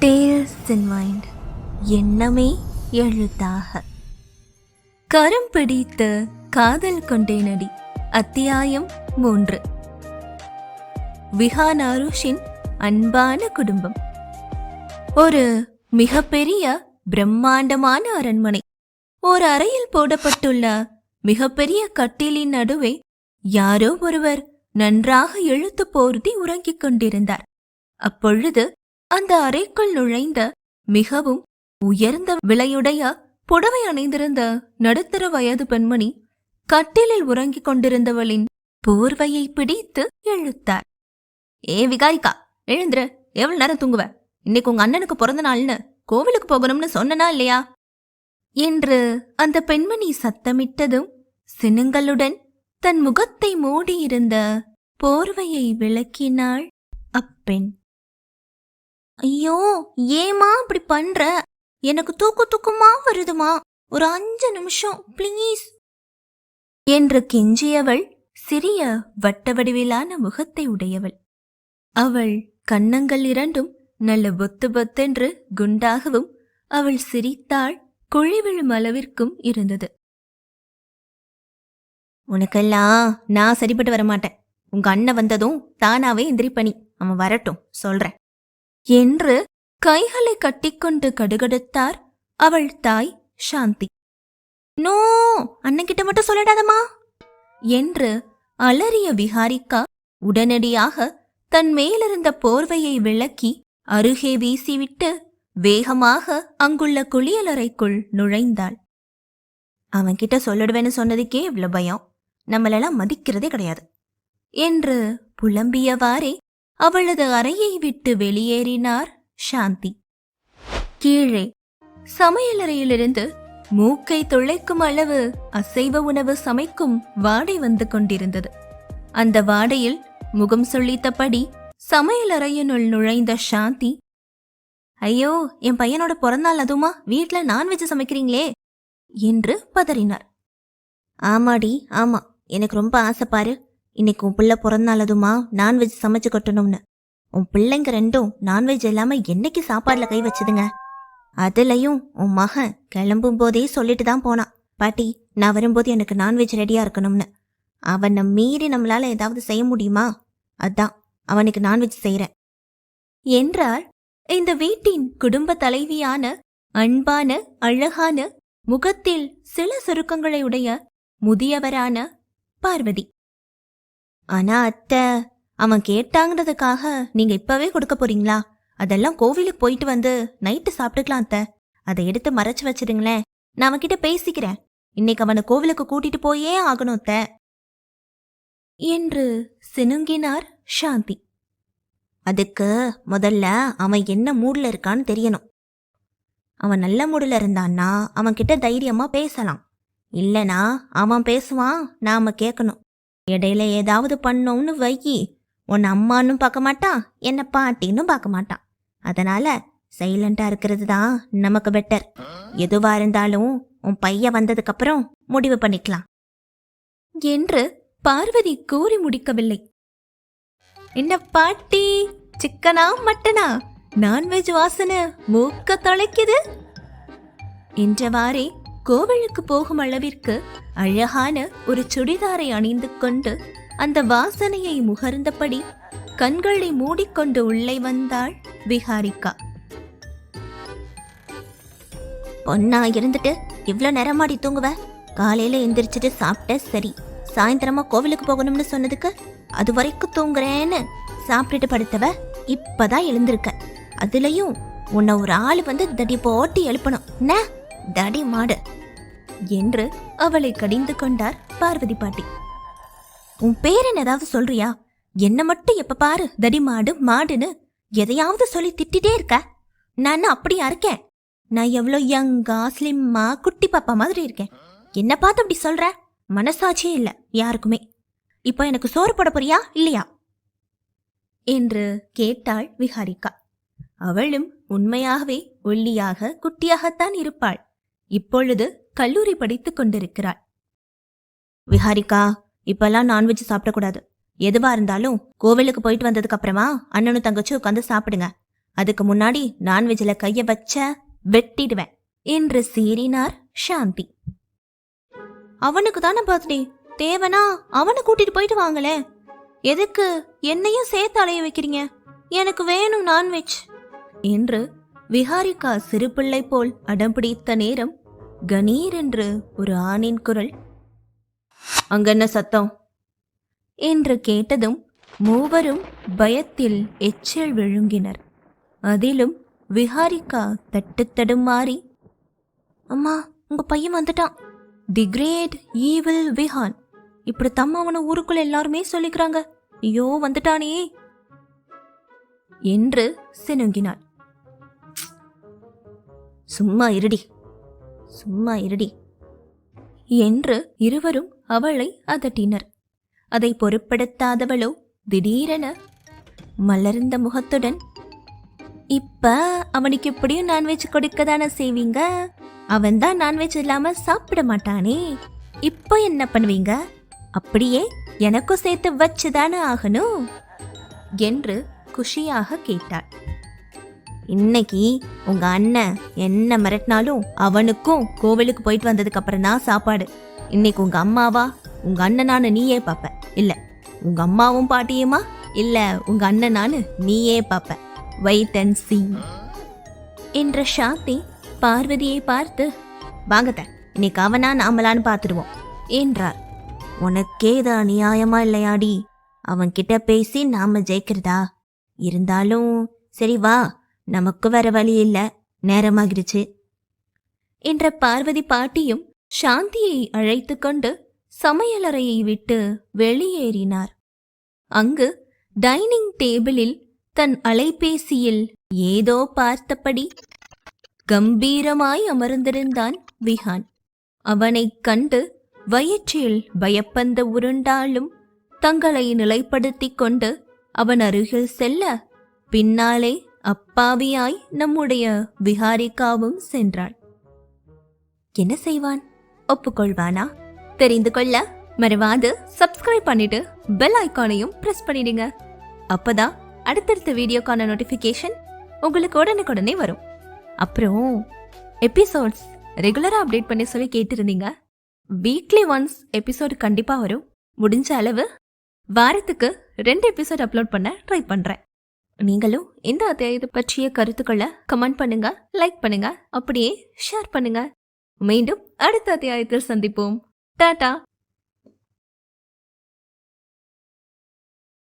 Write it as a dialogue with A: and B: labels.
A: Tales in mind எண்ணமே எழுத்தாக. கரம் பிடித்த காதல் கொண்டேனடி அத்தியாயம் மூன்று. விஹானாருஷின் அன்பான குடும்பம். ஒரு மிகப்பெரிய பிரம்மாண்டமான அரண்மனை. ஒரு அறையில் போடப்பட்டுள்ள மிகப்பெரிய கட்டிலின் நடுவே யாரோ ஒருவர் நன்றாக இழுத்து போர்த்தி உறங்கிக் கொண்டிருந்தார். அப்பொழுது அந்த அறைக்குள் நுழைந்த மிகவும் உயர்ந்த விலையுடைய புடவை அணிந்திருந்த நடுத்தர வயது பெண்மணி கட்டிலில் உறங்கிக் கொண்டிருந்தவளின் போர்வையை பிடித்து இழுத்தார். ஏ விகாரிக்கா எழுந்துரு. எவ்வளவு நேரம் தூங்குவ? இன்னைக்கு உங்க அண்ணனுக்கு பிறந்த நாள்னு கோவிலுக்கு போகணும்னு சொன்னனா இல்லையா? என்று அந்த பெண்மணி சத்தமிட்டதும் சினுங்களுடன் தன் முகத்தை மூடியிருந்த போர்வையை விளக்கினாள் அப்பெண். ஐயோ ஏமா இப்படி பண்ற? எனக்கு தூக்கு தூக்கமா வருதுமா? ஒரு அஞ்சு நிமிஷம் ப்ளீஸ் என்று கெஞ்சியவள் சிறிய வட்ட வடிவிலான முகத்தை உடையவள். அவள் கன்னங்கள் இரண்டும் நல்ல பொத்து பொத்தென்று குண்டாகவும் அவள் சிரித்தாள் குழி விழும் அளவிற்கும் இருந்தது. உனக்கெல்லாம் நான் சரிப்பட்டு வரமாட்டேன். உங்க அண்ணன் வந்ததும் தானாவே எந்திரிப்பணி அவன் வரட்டும் சொல்றேன். என்று கைகளை கட்டிக்கொண்டு கடுகடுத்தார் அவள் தாய் சாந்தி. நோ அண்ணன்கிட்ட மட்டும் சொல்லிடாதம்மா என்று அலறிய விஹாரிக்கா உடனடியாக தன் மேலிருந்த போர்வையை விளக்கி அருகே வீசிவிட்டு வேகமாக அங்குள்ள குளியலறைக்குள் நுழைந்தாள். அவன்கிட்ட சொல்லிடுவேன்னு சொன்னதுக்கே இவ்வளவு பயம். நம்மளெல்லாம் மதிக்கிறதே கிடையாது என்று புலம்பியவாறே அவளது அறையை விட்டு வெளியேறினார் சாந்தி. கீழே சமையலறையிலிருந்து மூக்கை துளைக்கும் அளவு அசைவ உணவு சமைக்கும் வாடை வந்து கொண்டிருந்தது. அந்த வாடையில் முகம் சொல்லித்தபடி சமையலறையினுள் நுழைந்த சாந்தி ஐயோ என் பையனோட பிறந்தநாள் அதுமா? வீட்டில் நான்வெஜ் சமைக்கிறீங்களே? என்று பதறினார். ஆமாடி ஆமா. எனக்கு ரொம்ப ஆசை பாரு. இன்னைக்கு உன் பிள்ளை பிறந்தநாள் நான்வெஜ் சமைச்சு கொட்டணும்னு. உன் பிள்ளைங்க ரெண்டும் நான்வெஜ் இல்லாம என்னைக்கு சாப்பாடுல கை வச்சுதுங்க? அதுலயும் உன் மகன் கிளம்பும் போதே சொல்லிட்டு தான் போனான். பாட்டி நான் வரும்போது எனக்கு நான்வெஜ் ரெடியா இருக்கணும்னு. அவனை மீறி நம்மளால ஏதாவது செய்ய முடியுமா? அதான் அவனுக்கு நான்வெஜ் செய்யறேன் என்றால் இந்த வீட்டின் குடும்ப தலைவியான அன்பான அழகான முகத்தில் சில சுருக்கங்களை உடைய முதியவரான பார்வதி. ஆனா அத்தை அவன் கேட்டாங்கிறதுக்காக நீங்க இப்பவே கொடுக்க போறீங்களா? அதெல்லாம் கோவிலுக்கு போயிட்டு வந்து நைட்டு சாப்பிட்டுக்கலாம் அத்தை. அதை எடுத்து மறைச்சு வச்சிருங்களேன். நான் அவன்கிட்ட பேசிக்கிறேன். இன்னைக்கு அவனை கோவிலுக்கு கூட்டிட்டு போயே ஆகணும் அத்த. என்று சினுங்கினார் சாந்தி. அதுக்கு முதல்ல அவன் என்ன மூட்ல இருக்கான்னு தெரியணும். அவன் நல்ல மூடில் இருந்தான்னா அவன் கிட்ட தைரியமா பேசலாம். இல்லனா அவன் பேசுவான் நாம கேட்கணும் இடையில ஏதாவது பண்ணோம்னு வையி உன் அம்மான்னு பார்க்க மாட்டான் என்ன பாட்டின்னு பார்க்க மாட்டான் அதனால சைலண்டா இருக்கிறது தான் நமக்கு பெட்டர் எதுவா இருந்தாலும் உன் பையன் வந்ததுக்கு அப்புறம் முடிவு பண்ணிக்கலாம். என்று பார்வதி கூறி முடிக்கவில்லை. என்ன பாட்டி சிக்கனா மட்டனா? நான்வெஜ் வாசனை மூக்க தொலைக்குது? என்றவாறே கோவிலுக்கு போகும் அளவிற்கு அழகான ஒரு சுடிதாரை அணிந்து கொண்டு அந்த வாசனையை முகர்ந்தபடி கண்களை மூடிக்கொண்டு உள்ளே வந்தாள் விஹாரிகா. பொண்ணா இருந்துட்டு இவ்வளோ நேரமாடி தூங்குவ? காலையில எந்திரிச்சிட்டு சாப்பிட்ட சரி. சாயந்தரமா கோவிலுக்கு போகணும்னு சொன்னதுக்கு அது வரைக்கும் தூங்குறேன்னு சாப்பிட்டுட்டு படுத்தவ. இப்பதான் எழுந்திருக்க. அதுலயும் உன்னை ஒரு ஆள் வந்து தடி போட்டு எழுப்பணும். என்ன? தடி மாடு. என்று அவளை கடிந்து கொண்டார் பார்வதி பாட்டி. உன் பேர் என்ன ஏதாவது சொல்றியா? என்ன மட்டும் எப்ப பாரு தடி மாடு மாடுன்னு எதையாவது சொல்லி திட்டிட்டே இருக்க. நான் அப்படியா இருக்கேன்? நான் எவ்வளோ யங்கா ஸ்லிம்மா குட்டி பாப்பா மாதிரி இருக்கேன். என்ன பார்த்து அப்படி சொல்ற? மனசாட்சியே இல்லை யாருக்குமே. இப்போ எனக்கு சோறு போட போறியா இல்லையா? என்று கேட்டாள் விஹாரிகா அவளும் உண்மையாகவே ஒல்லியாக குட்டியாகத்தான் இருப்பாள். இப்பொழுது கல்லூரி படித்துக் கொண்டிருக்கிறாள். விஹாரிக்கா இப்பெல்லாம் நான்வெஜ் சாப்பிடக்கூடாது. எதுவா இருந்தாலும் கோவிலுக்கு போயிட்டு வந்ததுக்கு அப்புறமா அண்ணனும் தங்கச்சி உட்காந்து சாப்பிடுங்க. அதுக்கு முன்னாடி நான்வெஜ்ல கைய வச்ச வெட்டிடுவேன் என்று சீறினார் சாந்தி. அவனுக்கு தானே பர்த்டே? தேவனா அவனை கூட்டிட்டு போயிட்டு வாங்களே. எதுக்கு என்னையும் சேர்த்து அலைய வைக்கிறீங்க? எனக்கு வேணும் நான்வெஜ் என்று விஹாரிகா சிறு பிள்ளை போல் அடம்பிடித்த நேரம் கணீர் என்று ஒரு ஆணின் குரல். அங்கென்ன சத்தம்? என்று கேட்டதும் மூவரும் பயத்தில் எச்சில் விழுங்கினர். அதிலும் விஹாரிகா தட்டு தடுமாறி அம்மா உங்க பையன் வந்துட்டான். The great evil Vihaan. இப்படி தம்மா அவனை ஊருக்குள்ள எல்லாருமே சொல்லிக்கிறாங்க. ஐயோ வந்துட்டானே. என்று சினுங்கினாள். சும்மா இருடி. சும்மா இருடி. என்று இருவரும் அவளை அதட்டினர். அதை பொருட்படுத்தாதவளோ திடீரென மலர்ந்த முகத்துடன் இப்ப அவனுக்கு எப்படியும் நான்வெஜ் கொடுக்க தானே செய்வீங்க? அவன்தான் நான்வெஜ் இல்லாம சாப்பிட மாட்டானே. இப்போ என்ன பண்ணுவீங்க? அப்படியே எனக்கும் சேர்த்து வச்சுதானே ஆகணும்? என்று குஷியாக கேட்டாள். இன்னைக்கு உங்க அண்ணன் என்ன மிரட்டினாலும் அவனுக்கும் கோவிலுக்கு போயிட்டு வந்ததுக்கு அப்புறம் தான் சாப்பாடு. இன்னைக்கு உங்க அம்மாவா உங்க அண்ணனானு நீயே பாப்ப. இல்ல உங்க அம்மாவும் பாட்டியுமா? இல்ல உங்க அண்ணனானு நீயே பாப்ப. வெயிட் அண்ட் சி என்ற சாந்தி பார்வதியை பார்த்து வாங்கத்த இன்னைக்கு அவனா நாமலான்னு பார்த்துடுவோம் என்றார். உனக்கே இது அநியாயமா இல்லையாடி? அவன்கிட்ட பேசி நாம ஜெயிக்கிறதா? இருந்தாலும் சரி வா நமக்கு வர வழி இல்ல. நேரமாகிடுச்சு. என்ற பார்வதி பாட்டியும் சாந்தியை அழைத்து கொண்டு சமையலறையை விட்டு வெளியேறினார். அங்கு டைனிங் டேபிளில் தன் அலைபேசியில் ஏதோ பார்த்தபடி கம்பீரமாய் அமர்ந்திருந்தான் விஹான். அவனைக் கண்டு வயிற்றில் பயப்பந்த உருண்டாலும் தங்களை நிலைப்படுத்திக் கொண்டு அவன் அருகில் செல்ல பின்னாலே அப்பாவியாய் நம்முடைய விஹாரிக்காவும் சென்றாள். என்ன செய்வான்? ஒப்புக்கொள்வானா? தெரிந்து கொள்ள மறவாது. சப்ஸ்கிரைப் பண்ணிட்டு பெல் ஐக்கானையும் பிரஸ் பண்ணிடுங்க. அப்பதான் அடுத்தடுத்த வீடியோக்கான நோட்டிஃபிகேஷன் உங்களுக்கு உடனுக்குடனே வரும். அப்புறம் எபிசோட்ஸ் ரெகுலரா அப்டேட் பண்ணி சொல்லி கேட்டிருந்தீங்க. வீக்லி ஒன்ஸ் எபிசோடு கண்டிப்பா வரும். முடிஞ்ச அளவு வாரத்துக்கு ரெண்டு எபிசோட் அப்லோட் பண்ண ட்ரை பண்றேன். நீங்களும் இந்த அத்தியாயத்தை பற்றிய கருத்துக்களை கமெண்ட் பண்ணுங்க லைக் பண்ணுங்க அப்படியே ஷேர் பண்ணுங்க. மீண்டும் அடுத்த அத்தியாயத்தில் சந்திப்போம். டாடா!